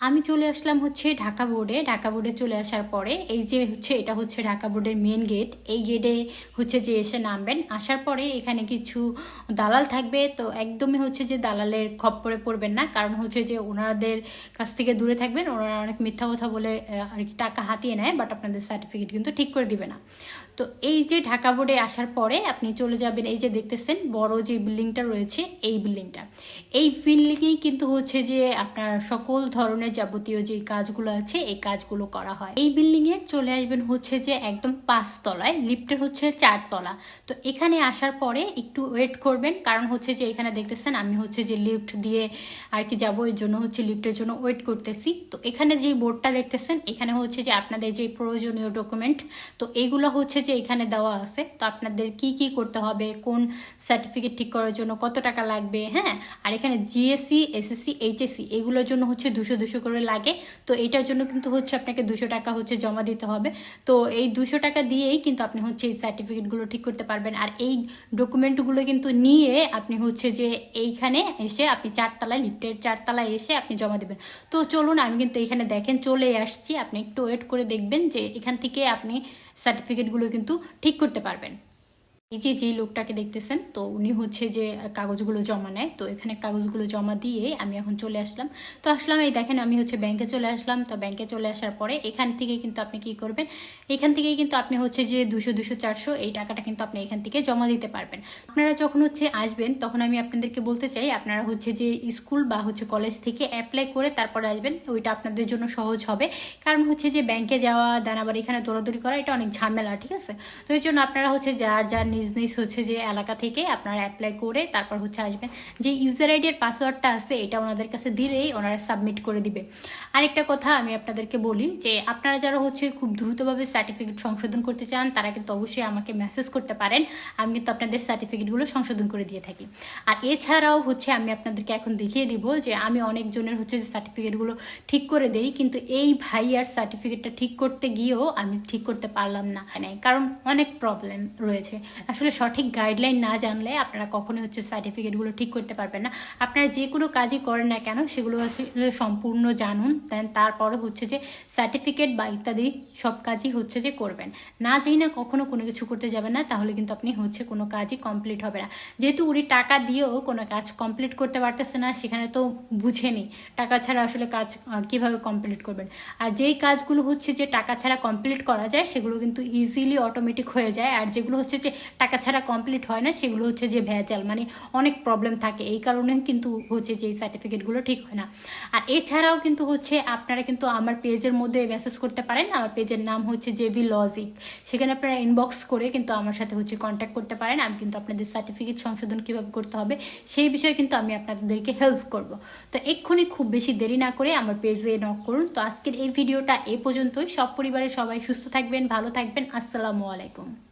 আমি চলে আসলাম হচ্ছে ঢাকা বোর্ডে। ঢাকা বোর্ডে চলে আসার পরে এই যে হচ্ছে এটা হচ্ছে ঢাকা বোর্ডের মেন গেট এই গেটে হচ্ছে যে এসে নামবেন। আসার পরে এখানে কিছু দালাল থাকবে। তো একদমই হচ্ছে যে দালালের খপ্পরে পড়বেন না। কারণ হচ্ছে যে ওনাদের কাছ থেকে দূরে থাকবেন। ওনারা অনেক মিথ্যা কথা বলে আর কি টাকা হাতিয়ে নেয় বাট আপনাদের সার্টিফিকেট কিন্তু ঠিক করে দিবে না। তো এই যে ঢাকা বোর্ডে আসার পরে আপনি চলে যাবেন, এই যে দেখতেছেন বড় যে বিল্ডিংটা রয়েছে, এই বিল্ডিংটা এই বিল্ডিংয়েই কিন্তু হচ্ছে যে আপনার সকল ধরনের যাবতীয় যে কাজগুলো আছে, এই কাজগুলো করা হয়। এই বিল্ডিং এর চলে আসবেন হচ্ছে যে একদম পাঁচ তলায় লিফটের হচ্ছে চার তলা তো এখানে আসার পরে একটু ওয়েট করবেন, কারণ হচ্ছে যে এখানে দেখতেছেন আমি হচ্ছে যে লিফট দিয়ে আর কি যাব এর জন্য হচ্ছে লিফটের জন্য ওয়েট করতেছি। তো এখানে যে বোর্ডটা দেখতেছেন, এখানে হচ্ছে যে আপনাদের যে প্রয়োজনীয় ডকুমেন্ট তো এইগুলো হচ্ছে যে এখানে দেওয়া আছে। তো আপনাদের কি কি করতে হবে, কোন সার্টিফিকেট ঠিক করার জন্য কত টাকা লাগবে হ্যাঁ? আর এখানে জিএসসি এসএসসি এইচএসসি এগুলোর জন্য হচ্ছে দুশো দুশো করে লাগে। তো এইটার জন্য কিন্তু হচ্ছে আপনাকে দুশো টাকা হচ্ছে জমা দিতে হবে। তো এই দুশো টাকা দিয়েই কিন্তু আপনি হচ্ছে এই সার্টিফিকেটগুলো ঠিক করতে পারবেন। আর এই ডকুমেন্টগুলো কিন্তু নিয়ে আপনি হচ্ছে যে এইখানে এসে আপনি চারতলায়, লিফটের চারতলায় এসে আপনি জমা দেবেন। তো চলুন, আমি কিন্তু এখানে দেখেন, চলে আসছি। আপনি একটু ওয়েট করে দেখবেন যে এখান থেকে আপনি সার্টিফিকেটগুলো কিন্তু ঠিক করতে পারবেন। এই যে যেই লোকটাকে দেখতেছেন, তো উনি হচ্ছে যে কাগজগুলো জমা নেয়। তো এখানে কাগজগুলো জমা দিয়ে আমি এখন চলে আসলাম। তো আসলাম এই দেখেন, আমি হচ্ছে ব্যাংকে চলে আসলাম। তো ব্যাংকে চলে আসার পরে এখান থেকে কিন্তু আপনি কি করবেন? এখান থেকেই কিন্তু আপনি হচ্ছে যে দুশো দুশো, চারশো এই টাকাটা কিন্তু আপনি এখান থেকে জমা দিতে পারবেন। আপনারা যখন হচ্ছে আসবেন, তখন আমি আপনাদেরকে বলতে চাই, আপনারা হচ্ছে যে স্কুল বা হচ্ছে কলেজ থেকে অ্যাপ্লাই করে তারপরে আসবেন। ওইটা আপনাদের জন্য সহজ হবে। কারণ হচ্ছে যে ব্যাংকে যাওয়া দেন আবার এখানে দৌড়াদৌড়ি করা, এটা অনেক ঝামেলা, ঠিক আছে? তো এই জন্য আপনারা হচ্ছে যার যার নিজ নিজ হচ্ছে যে এলাকা থেকে আপনারা অ্যাপ্লাই করে তারপর হচ্ছে আসবেন। যে ইউজার আইডি এর পাসওয়ার্ডটা আছে, এটা ওনাদের কাছে দিলেই ওনারা সাবমিট করে দিবে। আরেকটা কথা আমি আপনাদেরকে বলি যে, আপনারা যারা হচ্ছে খুব দ্রুতভাবে সার্টিফিকেট সংশোধন করতে চান, তারা কিন্তু অবশ্যই আমাকে মেসেজ করতে পারেন। আমি কিন্তু আপনাদের সার্টিফিকেটগুলো সংশোধন করে দিয়ে থাকি। আর এছাড়াও হচ্ছে আমি আপনাদেরকে এখন দেখিয়ে দিব যে, আমি অনেকজনের হচ্ছে যে সার্টিফিকেটগুলো ঠিক করে দেই, কিন্তু এই ভাইয়ার সার্টিফিকেটটা ঠিক করতে গিয়েও আমি ঠিক করতে পারলাম না। মানে কারণ অনেক প্রবলেম রয়েছে। আসলে সঠিক গাইডলাইন না জানলে আপনারা কখনোই হচ্ছে সার্টিফিকেটগুলো ঠিক করতে পারবেন না। আপনারা যে কোনো কাজই করেন না কেন, সেগুলো আসলে সম্পূর্ণ জানুন দেন তারপরে হচ্ছে যে সার্টিফিকেট বা ইত্যাদি সব কাজই হচ্ছে যে করবেন। না যাই না কখনো কোনো কিছু করতে যাবেন না, তাহলে কিন্তু আপনি হচ্ছে কোনো কাজই কমপ্লিট হবে না। যেহেতু উনি টাকা দিয়েও কোনো কাজ কমপ্লিট করতে পারতেছে না, সেখানে তো বুঝেনি টাকা ছাড়া আসলে কাজ কীভাবে কমপ্লিট করবেন। আর যেই কাজগুলো হচ্ছে যে টাকা ছাড়া কমপ্লিট করা যায়, সেগুলো কিন্তু ইজিলি অটোমেটিক হয়ে যায়। আর যেগুলো হচ্ছে যে টাকা ছাড়া কমপ্লিট হয় না, সেগুলো হচ্ছে যে ভেজাল মানে অনেক প্রবলেম থাকে। এই কারণে কিন্তু হচ্ছে যে এই সার্টিফিকেটগুলো ঠিক হয় না। আর এছাড়াও কিন্তু হচ্ছে আপনারা কিন্তু আমার পেজের মধ্যে মেসেজ করতে পারেন। আমার পেজের নাম হচ্ছে জেবি লজিক সেখানে আপনারা ইনবক্স করে কিন্তু আমার সাথে হচ্ছে কন্ট্যাক্ট করতে পারেন। আমি কিন্তু আপনাদের সার্টিফিকেট সংশোধন কীভাবে করতে হবে, সেই বিষয়ে কিন্তু আমি আপনাদেরকে হেল্প করব। তো এক্ষুনি খুব বেশি দেরি না করে আমার পেজে নক করুন। তো আজকের এই ভিডিওটা এ পর্যন্তই। সব পরিবারের সবাই সুস্থ থাকবেন, ভালো থাকবেন। আসসালামু আলাইকুম।